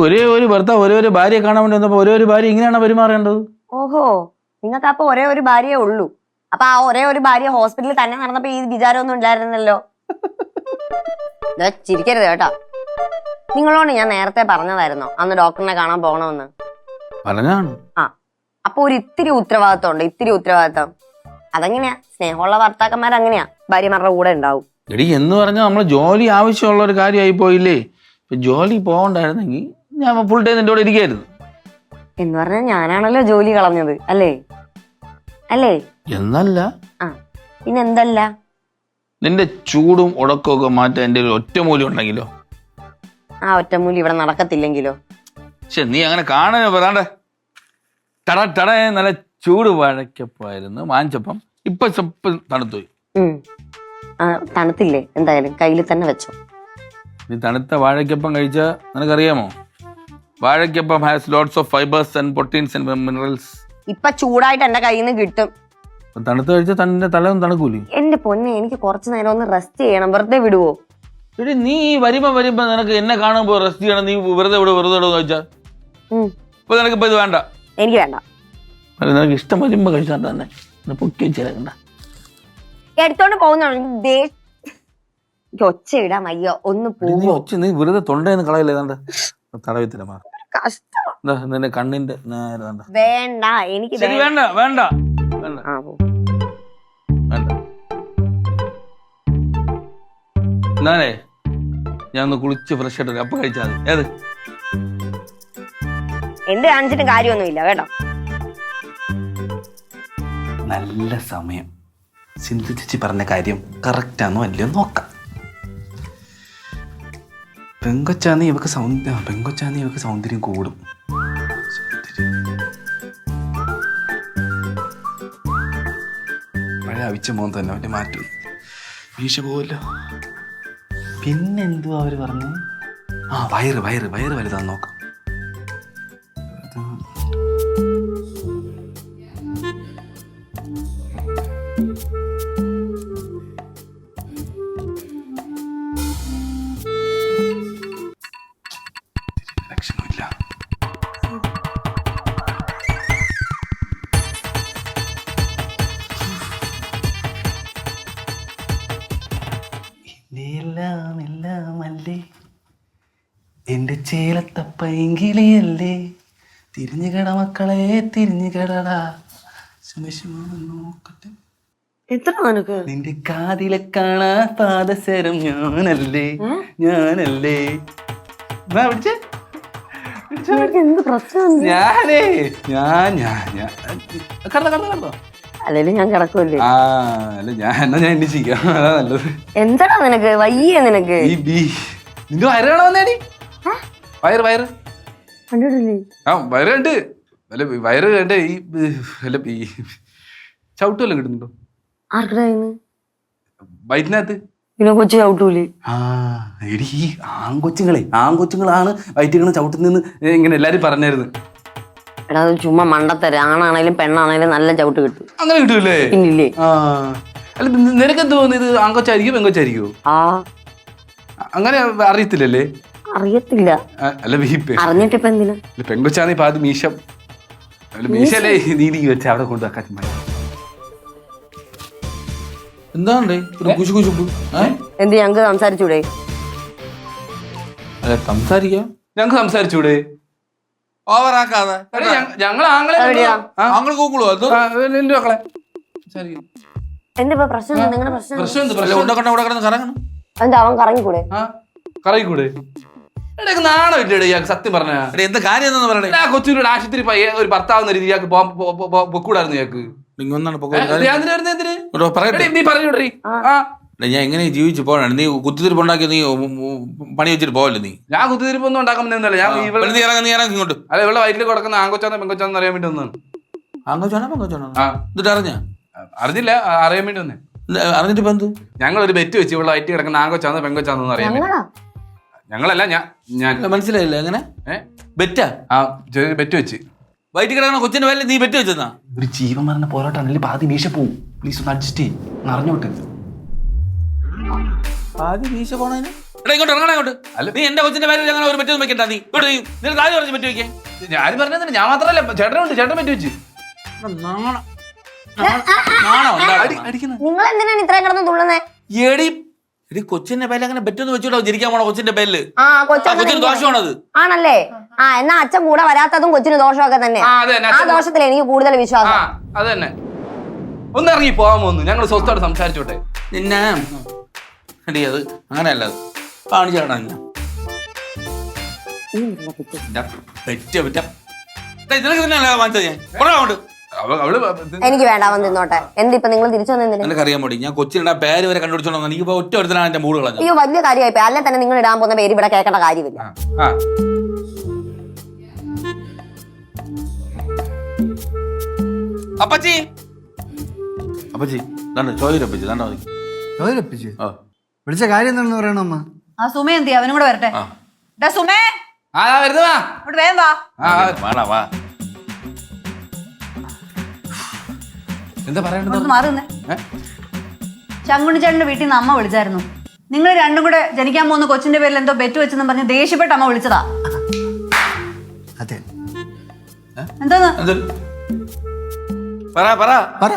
ഒരേ ഒരു ഭർത്താവ് ഒരേ ഒരു ഭാര്യയെ കാണാൻ വേണ്ടി ഒരേ ഒരു ഭാര്യ ഇങ്ങനെയാണ് പെരുമാറേണ്ടത്? ഓഹോ നിങ്ങൾക്ക് അപ്പൊ ഒരേ ഒരു ഭാര്യയെ ഉള്ളൂ. അപ്പൊ ആ ഒരേ ഒരു ഭാര്യ ഹോസ്പിറ്റലിൽ തന്നെ നടന്നപ്പോ ഈ വിചാരമൊന്നും ഉണ്ടായിരുന്നല്ലോ ചിരിക്കരുത് കേട്ടോ. നിങ്ങളോട് ഞാൻ നേരത്തെ പറഞ്ഞതായിരുന്നോ. അന്ന് ഡോക്ടറിനെ കാണാൻ പോകണമെന്ന്. പറഞ്ഞാണ് ആ അപ്പൊ ഒരു ഇത്തിരി ഉത്തരവാദിത്വം ഉണ്ട് ഇത്തിരി ഉത്തരവാദിത്വം അതെങ്ങനെയാ? സ്നേഹമുള്ള ഭർത്താക്കന്മാർ അങ്ങനെയാ ഭാര്യമാരുടെ കൂടെ ഉണ്ടാവും. എടി എന്ന് പറഞ്ഞാൽ നമ്മൾ ജോലി ആവശ്യമുള്ള ഒരു കാര്യമായി പോയില്ലേ? ജോലി പോകണ്ടായിരുന്നെങ്കിൽ ഞാൻ ഫുൾ ടൈം നിന്റെ കൂടെ ഇരിക്കായിരുന്നു. എന്ന് പറഞ്ഞാൽ ഞാനാണല്ലോ ജോലി കളഞ്ഞത് അല്ലേ? അല്ലേ? എന്നല്ല. ആ പിന്നെ എന്തല്ല നിന്റെ ചൂടും ഉടക്കമൊക്കെ മാറ്റാൻ എന്റെ ഒരു ഒറ്റമൂലി ഉണ്ടെങ്കിലോ? ആ ഒറ്റമൂലി ഇവിടെ നടക്കത്തില്ലെങ്കിലോ? പക്ഷെ നീ അങ്ങനെ കാണാനോ പറയാണ്ട് ടട ടട നല്ല ചൂട് വഴക്കപ്പായിരുന്നു വാങ്ങിച്ചപ്പം ഇപ്പൊ ചെപ്പ് തണുത്തുപോയി. തണുത്തില്ലേ? എന്തായാലും കയ്യിൽ തന്നെ വെച്ചോ. നീ തണുത്ത വാഴക്കപ്പം കഴിച്ച നിനക്കറിയാമോ? വാഴക്കപ്പം has lots of fibres and proteins and minerals ഇപ്പൊ ചൂടായിട്ട് എന്റെ കയ്യിൽ നിന്ന് കിട്ടും. തണുത്ത് കഴിച്ചാൽ തന്നെ തലയൊന്നും തണുക്കൂലേ? എന്റെ പൊന്നെ എനിക്ക് കുറച്ച് നേരം ഒന്ന് റെസ്റ്റ് ചെയ്യണം. വെറുതെ വിടുവോ? എടി നീ വരുമ്പോ വരുമ്പോ നിനക്ക് എന്നെ കാണുമ്പോ റെസ്റ്റ് ചെയ്യണം. നീ വെറുതെ ഇവിടെ വെറുതെ വിടുവോ ചോദിച്ചാ? ഉം. ഇപ്പൊ നിനക്ക് ഇപ്പൊ ഇത് വേണ്ട. എനിക്ക് വേണ്ട. അല്ല, നിനക്ക് ഇഷ്ടം വരുമ്പോ കഴിച്ചാൽ തന്നെ. എന്നെ പൊക്കി വെച്ചേക്കണ്ട എടുത്തോണ്ട് എനിക്ക് ദേ- എനിക്ക് ഒച്ച ഇടാൻ വയ്യ. ഒന്ന് നീ പോവോ? ഒച്ച നീ വെറുതെ തൊണ്ടയെന്ന് കളയില്ലേ ഏതാണ്ട് തടവി തരമാ കഷ്ടം നിന്റെ കണ്ണിന്റെ നേരെ ദാണ്ട. വേണ്ട എനിക്ക് ശരി വേണ്ട വേണ്ട. എന്നാലേ? ഞാൻ ഒന്ന് കുളിച്ച് ഫ്രഷ് ആയിട്ട്. അപ്പൊ കഴിച്ചാൽ ഏത്? എന്ത് കാണിച്ചിട്ടും കാര്യമൊന്നുമില്ല കേട്ടോ. നല്ല സമയം. സിന്ധു ചേച്ചി പറഞ്ഞ കാര്യം കറക്റ്റാണോ അല്ലയോ നോക്കാം. പെങ്കൊച്ചാന്ന് ഇവക്ക് സൗന്ദര്യം പെങ്കൊച്ചാന്ന് ഇവക്ക് സൗന്ദര്യം കൂടും. മഴ അവിച്ച മോൻ തന്നെ അവന്റെ മാറ്റം. വീശ പോവല്ലോ പിന്നെന്തുവാ അവർ പറഞ്ഞു? ആ വയറ് വയറ് വയറ് വലുതാന്ന് നോക്കാം. എന്റെ തിരിഞ്ഞുകട തിരിഞ്ഞു കട മക്കളെ തിരിഞ്ഞു കടടാ. നോക്കട്ടെ. എത്ര നിനക്ക്? നിന്റെ കാതിലെ കാണാ പാദസരം ഞാനല്ലേ? ഞാനല്ലേ? എന്ത് പ്രശ്നം ഞാനേ ഞാൻ ഞാൻ ഞാൻ കടന്നോ കടന്നോ കടന്നോ. അല്ലെങ്കിൽ ഞാൻ കിടക്കുമല്ലേ ആ അല്ല ഞാൻ എന്നാ ഞാൻ ചെയ്യാം. അതാ നല്ലത്. എന്താടാ നിനക്ക്? വയ്യ നിനക്ക്. നിന്റെ വരണോ വന്നേടി. വയറ് വയറ്. കണ്ടിട്ടില്ലേ? ആ വയറ് കണ്ട്. അല്ല വയറ് കണ്ട് ഈ അല്ല ഈ ചവിട്ടുമല്ലോ കിട്ടുന്നുണ്ടോ? വയറ്റിനകത്ത്. പിന്നെ കൊച്ചു ചവിട്ടൂലേ? ആ എടി ഈ ആൺകൊച്ചുങ്ങളെ. ആൺകൊച്ചുങ്ങളാണ് വയറ്റിക്കണ ചവിട്ടുന്നെന്ന് നിന്ന് ഇങ്ങനെ എല്ലാരും പറഞ്ഞായിരുന്നു. എടാ അത് ചുമ്മാ മണ്ടത്തര. ആണാണേലും പെണ്ണാണേലും നല്ല ചവിട്ട് കിട്ടും. അങ്ങനെ കിട്ടൂലേ? പിന്നില്ലേ ആ. അല്ല നിനക്ക് എന്ത് തോന്നുന്നു ഇത്? ആൺകൊച്ചായിരിക്കും പെങ്കൊച്ചായിരിക്കുമോ ആ. അങ്ങനെ അറിയത്തില്ലല്ലേ? അറിയത്തില്ല. അല്ല ഈ പെ- അറിഞ്ഞിട്ടിപ്പ എന്തിനാ? അല്ല പെങ്കൊച്ചാന്ന് ഇപ്പൊ അത് മീശം അല്ല മീശല്ലേ വെച്ച് അവിടെ കൊണ്ട് വെക്കാൻ കുശു കുശുപ്പ് ഏ? എന്ത് ഞങ്ങക്ക് സംസാരിച്ചൂടെ? അല്ല സംസാരിക്കാം. ഞങ്ങക്ക് സംസാരിച്ചൂടെ? ഓവറാക്കാതെ ആങ്ങളെ എവിടെയാ? ആ, ആങ്ങൾ കൂക്കുളോ അത് ആ, എന്റെ മക്കളെ. സംസാരിക്കും. എന്താ പ്രശ്നം നിങ്ങളുടെ പ്രശ്നം എന്താ? പ്രശ്നം എന്ത്? അല്ല പ്രശ്നം ഉണ്ടക്കണ്ട ഇവിടെ കിടന്ന് കറങ്ങണം. എന്താ അവൻ കറങ്ങിക്കൂടെ? ആ കറയിക്കൂടെ നാണോ ഇല്ലേ ഇയാൾക്ക് സത്യം പറഞ്ഞ? എന്ത് എന്താ കാര്യം എന്താന്ന് പറയണേ? കൊച്ചിനോട് ആശുപത്രി പയ്യെ ഒരു ഭർത്താവുന്ന രീതി ഇയാൾക്ക് പോകാൻ പൊക്കൂടായിരുന്നു ഇയാൾക്ക്. ഞാൻ എന്തിനാ വരുന്നത് എന്തിന്? ഇവിടെ പറയട്ടെ. എടി, നീ പറഞ്ഞോടറി ആ. എടാ, ഞാൻ എങ്ങനെ ജീവിച്ചു പോകണം നീ കുത്തിത്തിരിപ്പുണ്ടാക്കി നീ ഉം, ഉം, പണി വെച്ചിട്ട് പോവല്ലേ നീ? ഞാൻ കുത്തിരിപ്പൊന്നും ഉണ്ടാക്കാൻ ഉണ്ടാക്കുന്നില്ല ഞാൻ ഇവിടെ ഇവിടെ നീ ഇറങ്ങ നീ ഇറങ്ങി ഇങ്ങോട്ട്. അല്ല ഇവിടെ വയറ്റിൽ കൊടുക്കുന്ന ആങ്കോച്ചാന്ന് പെങ്കോച്ചാന്ന് അറിയാൻ വേണ്ടി വന്നതാണ്. അങ്ങോച്ചാണോ പങ്കോച്ചാണോ? ആ. എന്നിട്ട് അറിഞ്ഞ? അറിഞ്ഞില്ല ആ, അറിയാൻ വേണ്ടി വന്നേ. അറിഞ്ഞിട്ട് ഇപ്പൊ എന്ത്? ഞങ്ങൾ ഒരു ബെറ്റ് വെച്ച് ഇവിടെ വയറ്റിൽ കിടക്കുന്ന ആങ്കോച്ചാന്ന് പെങ്കോച്ചാന്ന് അറിയാൻ വേണ്ടി. ഞങ്ങളാ? ഞങ്ങളല്ല ഞാൻ ഞാൻ അല്ല, മനസ്സിലായില്ല? എങ്ങനെ? ബെറ്റാ? ആ ചെറിയ ബെറ്റ് വെച്ച്. വൈറ്റ് കിടക്കണ കൊച്ചിന്റെ പേരിൽ നീ ബെറ്റ് വെച്ചെന്നാ? ഒരു ജീവൻ മരണ പോരാട്ടാണെങ്കിൽ പാതി വീശ പോവും. പ്ലീസ് ഒന്ന് അഡ്ജസ്റ്റ് ചെയ്യും. അറിഞ്ഞോട്ടെ പാതി മീശ പോണതിന് എടാ ഇങ്ങോട്ട് ഇറങ്ങണ ഇങ്ങോട്ട്. നീ എന്റെ കൊച്ചിന്റെ പേരിൽ അങ്ങനെ ഒരു പറ്റൊന്നും വെക്കണ്ട നീ. ഇങ്ങോട്ട് നീ നിന്റെ താഴെ പറഞ്ഞ് പറ്റി വെക്കേ ഞാൻ ഞാൻ മാത്രല്ല ചേട്ടനുണ്ട് ചേട്ടൻ പറ്റി വെച്ച്. നാണം നാണം അടി അടിക്കുന്ന നിങ്ങൾ എന്തിനാണ് ഇത്രയും കിടന്ന് എടി എടി കൊച്ചിന്റെ പേരിൽ അങ്ങനെ പറ്റുമെന്ന് വെച്ചോട്ടോ ജനിക്കാൻ പോണോ കൊച്ചിന്റെ പേരിൽ. ആ ആ കൊച്ചു കൊച്ചിന് ദോഷമാണത്. ആണല്ലേ? ആ. എന്നാ അച്ഛൻ കൂടെ വരാത്തതും കൊച്ചിന് ദോഷമൊക്കെ തന്നെ. ആ ദോഷത്തിൽ എനിക്ക് കൂടുതൽ ആ വിശ്വാസം അത് തന്നെ. ഒന്ന് ഇറങ്ങി പോകാമോ ഒന്ന് ഞങ്ങൾ സ്വസ്ഥമായിട്ട് സംസാരിച്ചോട്ടെ. പിന്നെ എടി അത് അങ്ങനെയല്ല അത് കാണിച്ചു തരണം ഞാൻ ഇതാ, പെറ്റ പെറ്റ. ഡേയ്, നിനക്ക് തന്നെയല്ലേ വാങ്ങിച്ചത് ഞാൻ? കൊറേ അവൾ എനിക്ക് വേണ്ട അവൻ തിന്നോട്ടെ. എന്തിപ്പോ നിങ്ങൾ തിരിച്ചു വന്നെന്തിന് നിനക്ക് അറിയാൻ മതി ഞാൻ കൊച്ചിനാ പേര് വരെ കണ്ടുപിടിച്ചോണ്ടോ ഇപ്പൊ ഒറ്റ ഒരുത്തനാണ് എന്റെ മൂട് കളഞ്ഞു അയ്യോ വലിയ കാര്യമായി അല്ലെ തന്നെ നിങ്ങൾ ഇടാൻ പോകുന്ന പേര് ഇവിടെ കേൾക്കേണ്ട കാര്യമില്ല. അപ്പച്ചി. അപ്പച്ചി ദാണ്ട് ചോദിരപ്പച്ചി ദാണ്ടോ ആ. വിളിച്ച കാര്യം എന്താണെന്ന് പറയണ അമ്മ? ആ സുമ എന്തി അവനും കൂടെ വരട്ടെ. ഡാ സുമേ. ആ വരുന്നവാ ഇവിടെ വേഗം വാ. വാടാ വാ. എന്താ പറയണ്ടത്? ഒന്ന് മാറി നിന്നേ. ഏ? ചങ്കുണിച്ചേട്ടന്റെ വീട്ടിൽ നിന്ന് അമ്മ വിളിച്ചായിരുന്നു. നിങ്ങൾ രണ്ടും കൂടെ ജനിക്കാൻ പോകുന്ന കൊച്ചിന്റെ പേരിൽ എന്തോ ബെറ്റ് വെച്ചെന്ന് പറഞ്ഞ് ദേഷ്യപ്പെട്ട് അമ്മ വിളിച്ചതാ. അതെ. എന്ത്? പറ പറ. പറ.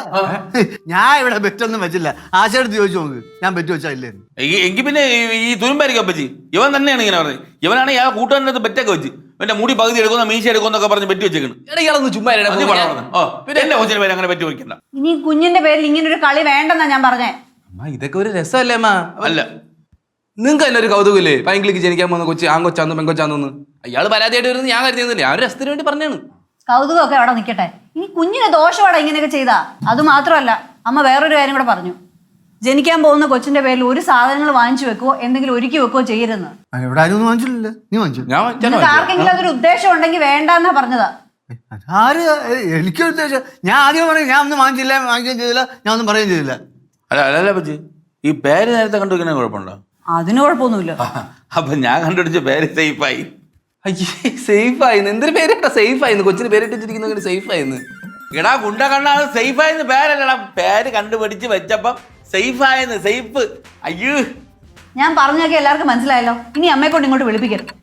ഞാൻ ഇവിടെ ബെറ്റൊന്നും വെച്ചില്ല. ആശയെടുത്ത് ചോദിച്ചു നോക്ക്. ഞാൻ ബെറ്റ് വെച്ചാ ഇല്ലേ എങ്കിൽ എങ്കി പിന്നെ ഈ- തുരുമ്പായിരിക്കും അപ്പച്ചി. ഇവൻ തന്നെയാണ് ഇങ്ങനെ പറഞ്ഞത്. ഇവനാണ് ആ കൂട്ടുകാരനകത്ത് ബെറ്റൊക്കെ വെച്ച്. എന്റെ മുടി പകുതി എടുക്കുന്ന മീശ എടുക്കുന്നൊക്കെ പറഞ്ഞ് ബെറ്റ് വെച്ചേക്കണ്. ചുമ്മാ എന്റെ കൊച്ചിന്റെ പേര് അങ്ങനെ വെക്കണ്ട ഇനി കുഞ്ഞിന്റെ പേരിൽ ഇങ്ങനെ ഒരു കളി വേണ്ടെന്നാ ഞാൻ പറഞ്ഞേ. അമ്മ ഇതൊക്കെ ഒരു രസമല്ലേ അമ്മ? അല്ല. നിങ്ങൾക്ക് തന്നെ ഒരു കൗതുകല്ലേ പൈങ്കിളിക്ക് ജനിക്കാൻ പോകുന്ന കൊച്ചി ആങ്കൊച്ചാന്ന് പെങ്കൊച്ചാന്നു അയാൾ പരാതിയായിട്ട് വരുന്നത് ഞാൻ കരുതിയൊന്നുമില്ല ആ ഒരു രസത്തിന് വേണ്ടി പറഞ്ഞാണ്. കൗതുകമൊക്കെ അവിടെ നിൽക്കട്ടെ ഇനി കുഞ്ഞിന് ദോഷമാടാ ഇങ്ങനെയൊക്കെ ചെയ്താ. അത് മാത്രമല്ല അമ്മ വേറൊരു കാര്യം കൂടെ പറഞ്ഞു. ജനിക്കാൻ പോകുന്ന കൊച്ചിന്റെ പേരിൽ ഒരു സാധനങ്ങൾ വാങ്ങിച്ചു വെക്കോ എന്തെങ്കിലും ഒരുക്കി വെക്കോ ചെയ്യരുന്ന് ആ, ഇവിടെ ആരും ഒന്നും വാങ്ങിച്ചില്ലല്ലോ. നീ വാങ്ങിച്ചു? ഞാൻ നിങ്ങൾക്ക്? ആർക്കെങ്കിലും അതൊരു ഉദ്ദേശം ഉണ്ടെങ്കിൽ വേണ്ടെന്നാ പറഞ്ഞതാ. ആര് എനിക്ക് ഉദ്ദേശം. ഞാൻ ആദ്യം പറയും ഞാൻ ഒന്നും വാങ്ങിച്ചില്ല വാങ്ങിക്കുകയും ചെയ്തില്ല ഞാൻ ഒന്നും പറയുകയും ചെയ്തില്ല. അല്ല അല്ല അല്ല അപ്പച്ചി. ഈ പേര് നേരത്തെ കുഴപ്പമുണ്ടോ? അതിന് കുഴപ്പമൊന്നുമില്ല. അപ്പൊ ഞാൻ കണ്ടുപിടിച്ച പേര് സേഫായി അയ്യേ സേഫ് ആയിന്ന് എന്തൊരു പേരിട്ടാ സേഫ് ആയിന്ന് കൊച്ചിന് പേരിട്ട് വെച്ചിരിക്കുന്ന സേഫ് ആയിന്ന് എടാ ഗുണ്ട കണ്ണാണ് സേഫ് ആയെന്ന് പേരല്ലടാ. പേര് കണ്ടുപിടിച്ച് വെച്ചപ്പം സേഫ് ആയെന്ന് സേഫ്. അയ്യോ. ഞാൻ പറഞ്ഞൊക്കെ എല്ലാവർക്കും മനസ്സിലായല്ലോ. ഇനി അമ്മയെ കൊണ്ട് ഇങ്ങോട്ട് വിളിപ്പിക്കരുത്.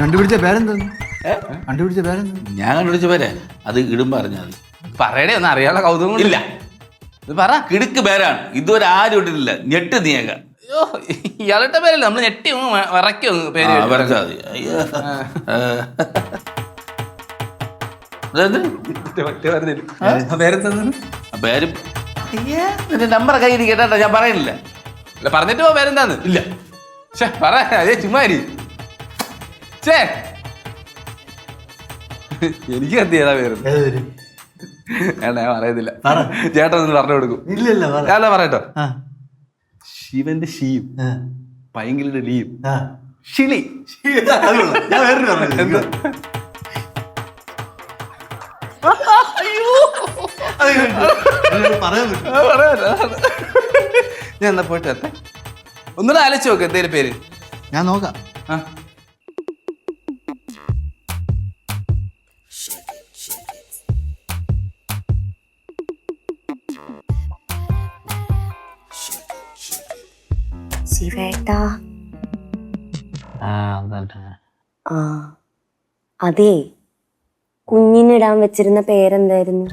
കണ്ടുപിടിച്ച പേരെന്താ? കണ്ടുപിടിച്ച പേരെന്താ? ഞാൻ കണ്ടുപിടിച്ച പേര്? അത് ഇടും പറഞ്ഞാൽ മതി. പറയണേ ഒന്നും അറിയാനുള്ള കൗതുകം ഇല്ല. ഇത് പറ കിടുക്ക് പേരാണ്. ഇതുവരെ ആരും ഇട്ടിട്ടില്ല. ഞെട്ട് നീയക. അയ്യോ ഇയാളുടെ പേരല്ല? നമ്മൾ ഞെട്ടി വിറയ്ക്കും പേര് കേട്ടിട്ട്. വരച്ചാ മതി. അയ്യോ. അതെന്ത്? മറ്റേ പറഞ്ഞില്ല. ആ പേരെന്താന്ന്? ആ പേര് അയ്യേ, നിന്റെ നമ്പർ കയ്യിൽ കേട്ടോ ഞാൻ പറയുന്നില്ല അല്ല പറഞ്ഞിട്ട് പോ പേരെന്താന്ന്? ഇല്ല. ഷേ പറ. അതേ ചുമ്മാരി ഛേ. എനിക്ക് കത്തി ഏതാ പേര്? ഏതൊരു വേണ്ട ഞാൻ പറയുന്നില്ല പറ. ചേട്ടൻ ഒന്ന് പറഞ്ഞു കൊടുക്കും. ഇല്ലല്ല പറ. ഞാൻ പറയട്ടോ? ആ. ശിവന്റെ ഷീയും ആ, ലീം ലീയും. ഷിളി ഞാൻ വേറൊരു പറഞ്ഞു. ഞാൻ എന്നാ പോയിട്ട് ഒന്നുകൂടെ ആലോചിച്ച് നോക്ക് എന്തേലും പേര്. ഞാൻ നോക്കാം. ആ. ആ അതെ. കുഞ്ഞിനിടാൻ വെച്ചിരുന്ന പേരെന്തായിരുന്നു?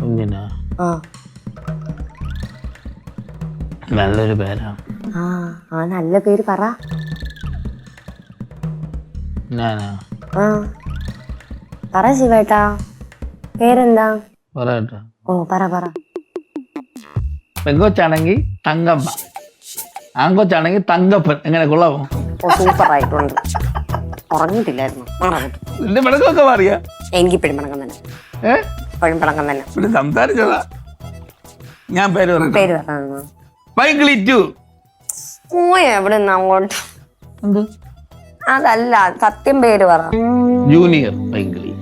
കുഞ്ഞിനാ? ആ. നല്ലൊരു പേരാ. ആ ആ നല്ല പേര് പറ. ഞാനാ? ആ. പറ ശിവേട്ടാ. പേരെന്താ? പറയട്ടെ ഓ പറ പറ. പെങ്കൊച്ചാണെങ്കിൽ തങ്കമ്മ. ആങ്കൊച്ചാണെങ്കിൽ തങ്കപ്പൻ. എങ്ങനെ കൊള്ളാമോ ഓ സൂപ്പർ ആയിട്ടുണ്ട് ഉറങ്ങിയിട്ടില്ലായിരുന്നു. ഉറങ്ങിട്ട് നിന്റെ പിണക്കൊക്കെ മാറിയാ? എനിക്ക് പിണക്കം തന്നെ. ഏ? ഇപ്പോഴും പിണക്കം തന്നെ. പിന്നെ സംസാരിച്ചതാ? ഞാൻ പേര് പറഞ്ഞു പേര് പറഞ്ഞു ടു ഓ എവിടെ നിന്ന് അങ്ങോട്ട്? എന്ത്? അതല്ല സത്യം പേര് പറ. ജൂനിയർ പൈങ്കിളി